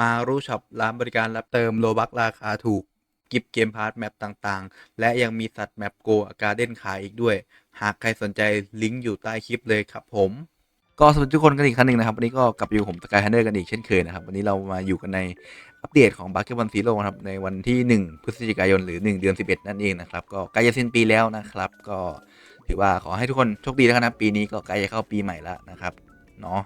มารู้ช็อปร้านบริการรับเติมโลบักราคาถูก กิฟเกมพาร์ทแมปต่างๆ และยังมีสัตว์แมปโกการ์เด้นขายอีกด้วย หากใครสนใจลิงก์อยู่ใต้คลิปเลยครับผม ก็สวัสดีทุกคนกันอีกครั้งหนึ่งนะครับ วันนี้ก็กลับอยู่ผมสกายฮันเดอร์กันอีกเช่นเคยนะครับ วันนี้เรามาอยู่กันในอัปเดตของบัคเก็ตบอลซีโร่ครับในวันที่ 1 พฤศจิกายนหรือ 1 เดือน 11 นั่นเองนะครับก็ใกล้จะสิ้นปีแล้วนะครับ ก็ถือว่าขอให้ทุกคนโชคดีแล้วกันนะปีนี้ก็ใกล้จะเข้าปีใหม่แล้วนะครับเนาะ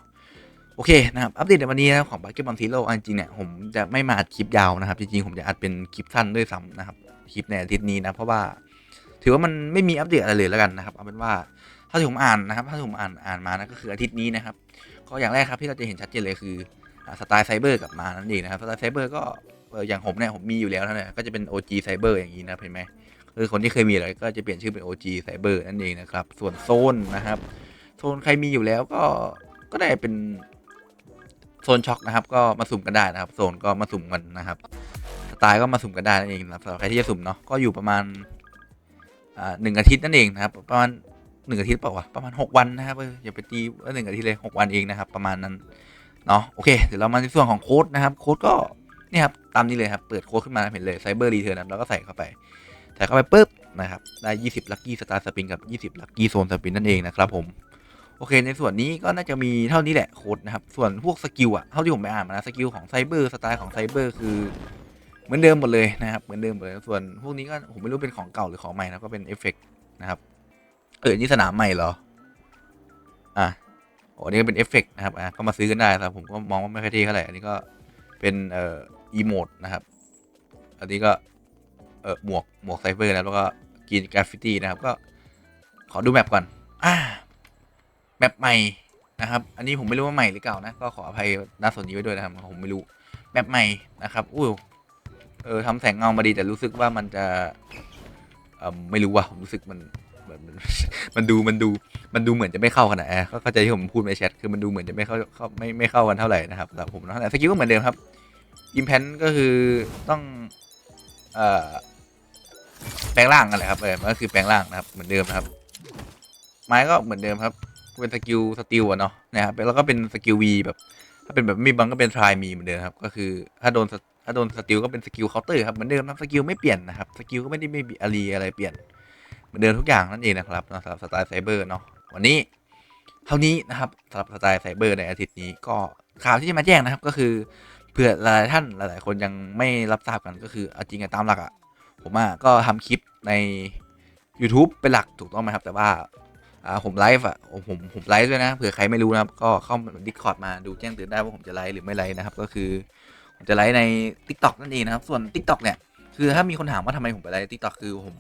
โอเคนะครับ อัปเดตในวันนี้นะของบัคเก็ตบอลซีโร่จริงเนี่ยผมจะไม่มาอัดคลิปยาวนะครับ จริงๆ ผมจะอัดเป็นคลิปสั้นด้วยซ้ำนะครับ คลิปในอาทิตย์นี้นะ เพราะว่า ถือว่ามันไม่มีอัปเดตอะไรเลยแล้วกันนะครับ เอาเป็นว่าถ้าที่ผมอ่านนะครับ ถ้าที่ผมอ่านอ่านมานะก็คืออาทิตย์นี้นะครับ ก็อย่างแรกครับที่เราจะเห็นชัดเจนเลยคือสไตล์ไซเบอร์กลับมานั่นเองนะครับ สไตล์ไซเบอร์ก็อย่างผมเนี่ยผมมีอยู่แล้วนะเนี่ยก็จะเป็น OG ไซเบอร์อย่างนี้นะเห็นไหมคือคนที่เคยมีอะไรก็จะเปลี่ยนชื่อเป็น OG ไซเบอร์นั่นเองนะครับ ส่วนโซนนะครับ โซนใครมีอยู่แล้วก็ก็ได้เป็น โซนช็อกนะครับ ก็มาสุ่มกันได้นะครับ โซนก็มาสุ่มกันนะครับ สไตล์ก็มาสุ่มกันได้นั่นเองนะครับสำหรับใครที่จะสุ่มเนาะ ก็อยู่ประมาณอ่าหนึ่งอาทิตย์นั่นเองนะครับ ประมาณหนึ่งอาทิตย์เปล่าวะประมาณหกวันนะครับอย่าไปตีว่าหนึ่งอาทิตย์เลยหกวันเองนะครับ ประมาณนั้นเนาะโอเคเดี๋ยวเรามาในส่วนของโค้ดนะครับ โค้ดก็นี่ครับตามนี้เลยครับเปิดโค้ดขึ้นมาเห็นเลยไซเบอร์รีเทิร์นแล้วก็ใส่เข้าไปใส่เข้าไปปุ๊บนะครับได้ 20 ลัคกี้สตาร์สปินกับ 20 ลัคกี้โซนสปินนั่นเองนะครับผม โอเค ในส่วนนี้ก็น่าจะมีเท่านี้แหละโค้ดนะครับ ส่วนพวกสกิลอะเท่าที่ผมไปอ่านมานะสกิลของไซเบอร์สไตล์ของไซเบอร์คือเหมือนเดิมหมดเลยนะครับเหมือนเดิมหมดเลยส่วนพวกนี้ก็ผมไม่รู้เป็นของเก่าหรือของใหม่นะก็เป็นเอฟเฟกต์นะครับเออนี่สนามใหม่เหรออะโอ้นี่ก็เป็นเอฟเฟกต์นะครับอะก็มาซื้อกันได้ครับผมก็มองว่าไม่ค่อยเท่เท่าไหร่อันนี้ก็เป็นเอ่ออีโมดนะครับอันนี้ก็เออหมวกหมวกไซเบอร์นะแล้วก็กินกราฟฟิตี้นะครับก็ขอดูแมปก่อนอ่า แมปใหม่นะครับ อันนี้ผมไม่รู้ว่าใหม่หรือเก่านะ ก็ขออภัยน่าสนนี้ไว้ด้วยนะครับ ผมไม่รู้ แมปใหม่นะครับอู้เออทำแสงเงามาดีแต่รู้สึกว่ามันจะเออไม่รู้ว่ะผมรู้สึกมันมันมันดูมันดูมันดูเหมือนจะไม่เข้ากันนะแอร์ก็เข้าใจที่ผมพูดในแชทคือมันดูเหมือนจะไม่เข้าเข้าไม่ไม่เข้ากันเท่าไหร่นะครับสำหรับผมนะแต่สกิลก็เหมือนเดิมครับอิมแพนก็คือต้องเอ่อแปลงร่างกันแหละครับเออมันก็คือแปลงร่างนะครับเหมือนเดิมนะครับ ไม้ก็เหมือนเดิมครับ เป็นสกิลสติลอะเนาะนะครับแล้วก็เป็นสกิลวีแบบ ถ้าเป็นแบบมีบังก็เป็นทรายมีเหมือนเดิมครับก็คือถ้าโดนถ้าโดนสติลก็เป็นสกิลเคาน์เตอร์ครับเหมือนเดิมนะสกิลไม่เปลี่ยนนะครับสกิลก็ไม่ได้ไม่มีอะไรอะไรเปลี่ยนเหมือนเดิมทุกอย่างนั่นเองนะครับสำหรับสไตล์ไซเบอร์เนาะวันนี้เท่านี้นะครับสำหรับสไตล์ไซเบอร์ในอาทิตย์นี้ก็ข่าวที่จะมาแจ้งนะครับก็คือเผื่อหลายๆท่านหลาย ๆ คนยังไม่รับทราบกันก็คือเอาจริงอะตามหลักอะผมอะก็ทำคลิปใน YouTube เป็นหลักถูกต้องไหมครับ แต่ว่า อ่าผมไลฟ์อะผมผมไลฟ์ด้วยนะเผื่อใครไม่รู้นะครับก็เข้าดิสคอร์ดมาดูแจ้งเตือนได้ว่าผมจะไลฟ์หรือไม่ไลฟ์นะครับก็คือ ผมจะไลฟ์ใน t ิ k t o k นั่นเองนะครับส่วน t ิ k t o k เนี่ยคือถ้ามีคนถามว่าทำไมผมไปไลฟ์ t ิ k t o k คือผม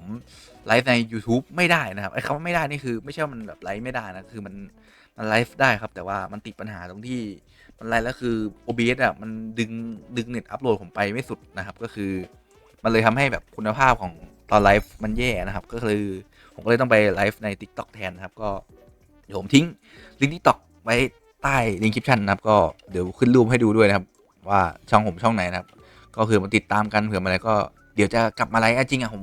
ไลฟ์ใน YouTube ไม่ได้นะครับไอ้คำว่าไม่ได้นี่คือไม่ใช่ว่ามันแบบไลฟ์ไม่ได้นะคือมันมันไลฟ์ได้ครับ แต่ว่ามันติดปัญหาตรงที่มันไลฟ์แล้วคือ OBS อะมันดึงดึงเน็ตอัพโหลดผมไปไม่สุดนะครับ ก็คือ มันเลยทำให้แบบคุณภาพของตอนไลฟ์มันแย่นะครับ ก็คือ ผมก็เลยต้องไปไลฟ์ใน TikTok แทนนะครับ ก็เดี๋ยวผมทิ้งลิงก์ TikTok ไว้ใต้ลิงก์คลิปชันนะครับ ก็เดี๋ยวขึ้นรูปให้ดูด้วยนะครับ ว่าช่องผมช่องไหนนะครับ ก็คือมาติดตามกันเผื่อมาอะไรก็เดี๋ยวจะกลับมาไลฟ์จริงอะผม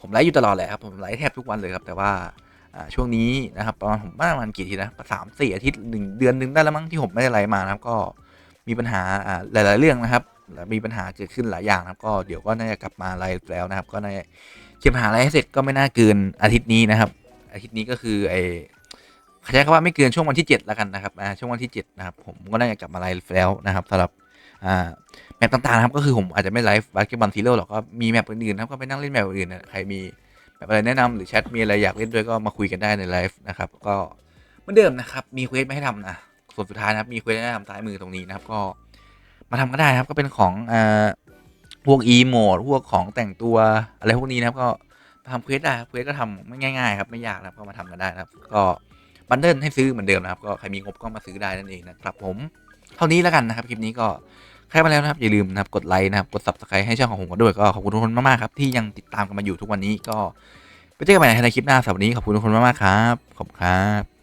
ผมไลฟ์อยู่ตลอดแหละครับผมไลฟ์แทบทุกวันเลยครับ แต่ว่าช่วงนี้นะครับประมาณผมประมาณกี่ทีนะสามสี่อาทิตย์หนึ่งเดือนหนึ่งได้แล้วมั้งที่ผมไม่ได้ไลฟ์มานะครับ ก็มีปัญหาหลาย ๆ เรื่องนะครับมีปัญหาเกิดขึ้นหลายอย่างนะครับ ก็เดี๋ยวก็น่าจะกลับมาไลฟ์แล้วนะครับ ก็น่าจะ เคลียร์ปัญหาอะไรให้เสร็จก็ไม่น่าเกินอาทิตย์นี้นะครับ อาทิตย์นี้ก็คือไอ้ใช้คำว่าไม่เกินช่วงวันที่ 7 แล้วกันนะครับอ่าช่วงวันที่ 7 นะครับ ผมก็น่าจะกลับมาไลฟ์แล้วนะครับสำหรับอ่าแมปต่างๆนะครับก็คือผมอาจจะไม่ไลฟ์บาสเกตบอลซีโร่หรอกก็มีแมปอื่นๆนะครับก็ไปนั่งเล่นแมปอื่นนะใครมีแมปอะไรแนะนำหรือแชทมีอะไรอยากเล่นด้วยก็มาคุยกันได้ในไลฟ์นะครับก็เหมือนเดิมนะครับมีเควสมาให้ทำนะส่วนสุดท้ายนะครับมีเควสให้ทำซ้ายมือตรงนี้นะครับก็มาทำก็ได้ครับก็เป็นของอ่า พวกอีโมดพวกของแต่งตัวอะไรพวกนี้นะครับก็ทำเควสได้เควสก็ทำไม่ง่ายๆครับไม่ยากนะครับก็มาทำกันได้นะครับ ก็บันเดิลให้ซื้อเหมือนเดิมนะครับ ก็ใครมีงบก็มาซื้อได้นั่นเองนะครับผมเท่านี้แล้วกันนะครับคลิปนี้ก็ใครมาแล้วนะครับอย่าลืมนะครับกดไลค์นะครับกด subscribe ให้ช่องของผมกันด้วยก็ขอบคุณทุกคนมากๆครับที่ยังติดตามกันมาอยู่ทุกวันนี้ก็ไปเจอกันใหม่ในคลิปหน้าสำหรับวันนี้ขอบคุณทุกคนมากๆครับขอบคุณครับ